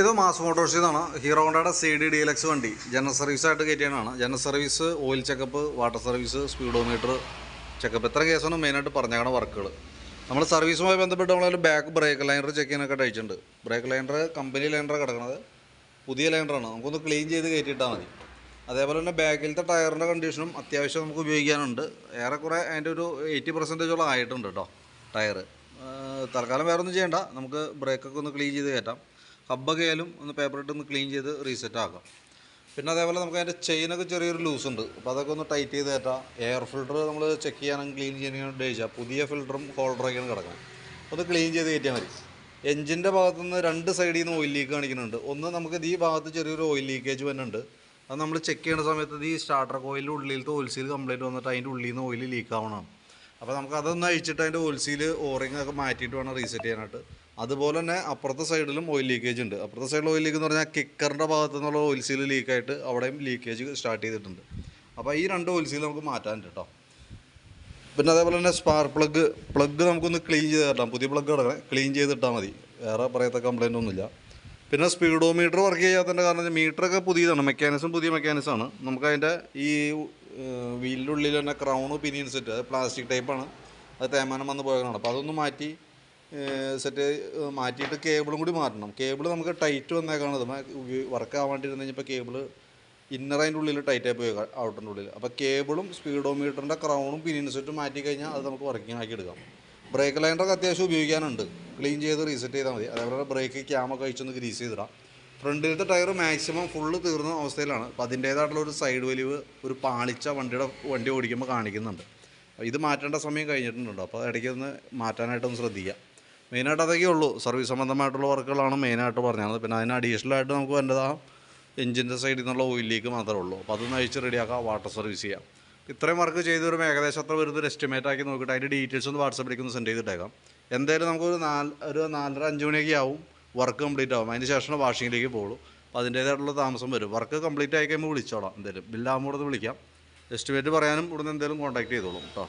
ഇത് മാസ് മോട്ടോഴ്സിൽ നിന്നാണ് ഹീറോ ഹോണ്ടയുടെ സി ഡി ഡി എക്സ് വണ്ടി. ജനറൽ സർവീസ് ആയിട്ട് കയറ്റിയതാണ്. General service oil checkup water service speedometer checkup എത്ര കേസാണ് മെയിനായിട്ട് പറഞ്ഞാണ് വർക്കുകൾ നമ്മൾ സർവീസുമായി ബന്ധപ്പെട്ട് നമ്മളൊരു ബാക്ക് ബ്രേക്ക് ലൈനർ ചെക്ക് ചെയ്യാനൊക്കെ അയച്ചിട്ടുണ്ട് ബ്രേക്ക് ലൈനർ കമ്പനി ലൈനർ കിടക്കുന്നത് പുതിയ ലൈനറാണ് നമുക്കൊന്ന് ക്ലീൻ ചെയ്ത് കയറ്റിയിട്ടാൽ മതി. അതേപോലെ തന്നെ ബാക്കിലത്തെ ടയറിന്റെ കണ്ടീഷനും അത്യാവശ്യം നമുക്ക് ഉപയോഗിക്കാനുണ്ട്. ഏറെക്കുറെ അതിന്റെ ഒരു എയ്റ്റി പെർസെന്റേജോളം ആയിട്ടുണ്ട് കേട്ടോ ടയർ തൽക്കാലം വേറെ ഒന്നും ചെയ്യണ്ട. നമുക്ക് ബ്രേക്കൊക്കെ ഒന്ന് ക്ലീൻ ചെയ്ത് കയറ്റാം. ഹബ്ബൊക്കെ ആയാലും ഒന്ന് പേപ്പർ ഇട്ട് ഒന്ന് ക്ലീൻ ചെയ്ത് റീസെറ്റ് ആക്കാം. പിന്നെ അതേപോലെ നമുക്ക് അതിന്റെ ചെയിനൊക്കെ ചെറിയൊരു ലൂസ് ഉണ്ട്. അപ്പോൾ അതൊക്കെ ഒന്ന് ടൈറ്റ് ചെയ്ത് കയറ്റാം. എയർ ഫിൽറ്റർ നമ്മൾ ചെക്ക് ചെയ്യാനും ക്ലീൻ ചെയ്യാനും ചോദിച്ചാൽ പുതിയ ഫിൽറ്ററും ഹോൾഡറൊക്കെയാണ് കിടക്കുന്നത് ഒന്ന് ക്ലീൻ ചെയ്ത് കയറ്റിയാൽ മതി. എഞ്ചിന്റെ ഭാഗത്തുനിന്ന് രണ്ട് സൈഡിൽ നിന്ന് ഓയിൽ ലീക്ക് കാണിക്കുന്നുണ്ട്. ഒന്ന് നമുക്ക് ഈ ഭാഗത്ത് ചെറിയൊരു ഓയിൽ ലീക്കേജ് വരുന്നുണ്ട് അത് നമ്മൾ ചെക്ക് ചെയ്യുന്ന സമയത്ത് ഈ സ്റ്റാർട്ടർ കോയിലിന്റെ ഉള്ളിലത്തെ ഓയിൽ സീൽ കംപ്ലൈന്റ് വന്നിട്ട് അതിന്റെ ഉള്ളിൽ നിന്ന് ഓയിൽ ലീക്ക് ആവണം അപ്പോൾ നമുക്ക് അതൊന്ന് അഴിച്ചിട്ട് അതിന്റെ ഓയിൽ സീൽ ഓറിങ് ഒക്കെ മാറ്റിയിട്ട് വേണം റീസെറ്റ് ചെയ്യാനായിട്ട്. അതുപോലെ തന്നെ അപ്പുറത്തെ സൈഡിലും ഓയിൽ ലീക്കേജ് ഉണ്ട്. അപ്പുറത്തെ സൈഡിൽ ഓയിൽ ലീക്ക് എന്ന് പറഞ്ഞാൽ കിക്കറിന്റെ ഭാഗത്തു നിന്നുള്ള ഓയിൽ സീൽ ലീക്കായിട്ട് അവിടെയും ലീക്കേജ് സ്റ്റാർട്ട് ചെയ്തിട്ടുണ്ട്. അപ്പോൾ ഈ രണ്ട് ഓയിൽ സീൽ നമുക്ക് മാറ്റാനുണ്ട് കേട്ടോ പിന്നെ അതേപോലെ തന്നെ സ്പാർ പ്ലഗ് പ്ലഗ് നമുക്കൊന്ന് ക്ലീൻ ചെയ്ത് തരണം. പുതിയ പ്ലഗ് കിടക്കണേ ക്ലീൻ ചെയ്തിട്ടാൽ മതി. വേറെ പറയത്ത കംപ്ലൈന്റ് ഒന്നുമില്ല. പിന്നെ സ്പീഡോമീറ്റർ വർക്ക് ചെയ്യാത്തതിന്റെ കാരണം മീറ്ററൊക്കെ പുതിയതാണ്. മെക്കാനിസം പുതിയ മെക്കാനിസമാണ് നമുക്ക് അതിന്റെ ഈ വീലിന്റെ ഉള്ളിൽ തന്നെ ക്രൗണ് പിനിയൻ സെറ്റ് അത് പ്ലാസ്റ്റിക് ടൈപ്പാണ് അത് തേമാനം വന്ന് പോയതാണ് അപ്പോൾ അതൊന്ന് മാറ്റി സെറ്റ് മാറ്റിയിട്ട് കേബിളും കൂടി മാറ്റണം. കേബിൾ നമുക്ക് ടൈറ്റ് വന്നേക്കാണത് വർക്ക് ആവാൻ വേണ്ടി ഇരുന്ന് കഴിഞ്ഞപ്പോൾ കേബിൾ ഇന്നർ അതിന്റെ ഉള്ളിൽ ടൈറ്റ് ആയി പോയി ഔട്ടറിന്റെ ഉള്ളിൽ അപ്പോൾ കേബിളും സ്പീഡോമീറ്ററിന്റെ ക്രൗണും പിനിയൻ സെറ്റും മാറ്റി കഴിഞ്ഞാൽ അത് നമുക്ക് വർക്കിംഗ് ആക്കി എടുക്കാം. ബ്രേക്ക് ലൈനറൊക്കെ അത്യാവശ്യം ഉപയോഗിക്കാനുണ്ട്. ക്ലീൻ ചെയ്ത് റീസെറ്റ് ചെയ്താൽ മതി. അതേപോലെ ബ്രേക്ക് ക്യാമൊക്കെ അഴിച്ചൊന്ന് ഗ്രീസ് ചെയ്തിടാം. ഫ്രണ്ടിലത്തെ ടയർ മാക്സിമം ഫുള്ള് തീർന്ന അവസ്ഥയിലാണ്. അപ്പോൾ അതിന്റേതായിട്ടുള്ള ഒരു സൈഡ് വലിവ് ഒരു പാളിച്ച വണ്ടിയുടെ വണ്ടി ഓടിക്കുമ്പോൾ കാണിക്കുന്നുണ്ട്. ഇത് മാറ്റേണ്ട സമയം കഴിഞ്ഞിട്ടുണ്ട് അപ്പോൾ ഇടയ്ക്ക് ഒന്ന് മാറ്റാനായിട്ടൊന്ന് ശ്രദ്ധിക്കുക മെയിനായിട്ട് അതൊക്കെ ഉള്ളൂ. സർവീസ് സംബന്ധമായിട്ടുള്ള വർക്കുകളാണ് മെയിനായിട്ട് പറഞ്ഞത്. പിന്നെ അതിന് അഡീഷണൽ ആയിട്ട് നമുക്ക് വേണ്ടത് എഞ്ചിന്റെ സൈഡിൽ നിന്നുള്ള ഓയിൽ ലീക്ക് മാത്രമേ ഉള്ളൂ. അപ്പോൾ അതൊന്ന് അഴിച്ച് റെഡിയാക്കാം വാട്ടർ സർവീസ് ചെയ്യാം. ഇത്രയും വർക്ക് ചെയ്ത് വരുമ്പോൾ ഏകദേശം അത്ര വരുന്നൊരു എസ്റ്റിമേറ്റ് ആക്കി നോക്കിയിട്ട് അതിന്റെ ഡീറ്റെയിൽസ് ഒന്ന് വാട്സപ്പിലേക്ക് ഒന്ന് സെൻഡ് ചെയ്തിട്ടേക്കാം. എന്തായാലും നമുക്കൊരു നാല് ഒരു നാലര അഞ്ച് മണിയൊക്കെ ആവും. വർക്ക് കംപ്ലീറ്റ് ആവും. അതിന് ശേഷം വാഷിങ്ങിലേക്ക് പോകുള്ളൂ അപ്പോൾ അതിന്റേതായിട്ടുള്ള താമസം വരും. വർക്ക് കംപ്ലീറ്റ് ആയി കഴിയുമ്പോൾ വിളിച്ചോളാം. എന്തായാലും ബില്ലാകുമ്പോൾ വിളിക്കാം. എസ്റ്റിമേറ്റ് പറയാനും ഇവിടുന്ന് എന്തായാലും കോൺടാക്ട് ചെയ്തോളും കേട്ടോ